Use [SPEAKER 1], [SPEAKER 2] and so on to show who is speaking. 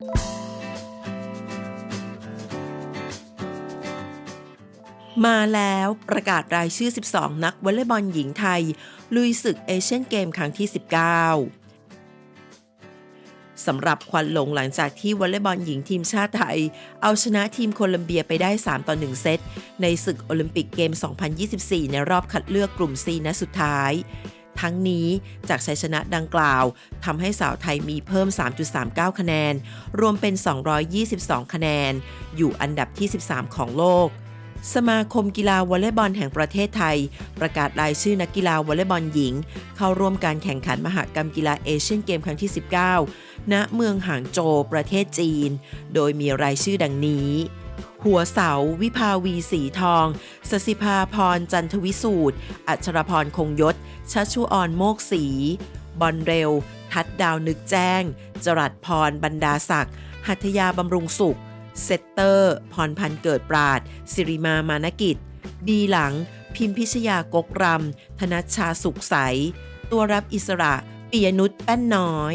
[SPEAKER 1] มาแล้วประกาศรายชื่อ 12 นักวอลเลย์บอลหญิงไทย ลุยศึกเอเชียนเกมครั้งที่ 19 สำหรับควันหลงหลังจากที่วอลเลย์บอลหญิงทีมชาติไทย เอาชนะทีมโคลัมเบียไปได้ 3 ต่อ 1 เซต ในศึกโอลิมปิกเกม 2024 ในรอบคัดเลือกกลุ่ม C นัดสุดท้าย ทั้งนี้จากชัยชนะดังกล่าวทำให้สาวไทยมีเพิ่ม 3.39 คะแนน รวมเป็น 222 คะแนน อยู่อันดับที่ 13 ของโลก สมาคมกีฬาวอลเลย์บอลแห่งประเทศไทย ประกาศรายชื่อนักกีฬาวอลเลย์บอลหญิง เข้าร่วมการแข่งขันมหกรรมกีฬาเอเชียนเกมครั้งที่ 19 ณ เมืองหางโจวประเทศจีน โดยมีรายชื่อดังนี้ หัวเสา วิภาวีสีทอง สสิภาพร จันทวิสูตร อัชรพรคงยศชัชุออนโมกศรีบอลเร็ว ทัดดาวนึกแจ้ง จรัสพร บรรดาศักดิ์หัตยาบำรุงสุข เซตเตอร์ พรพันธ์เกิดปราด สิริมามานกิจ ดีหลัง พิมพิชยากกรำธนัชชาสุขใส ตัวรับอิสระปิยนุชแป้นน้อย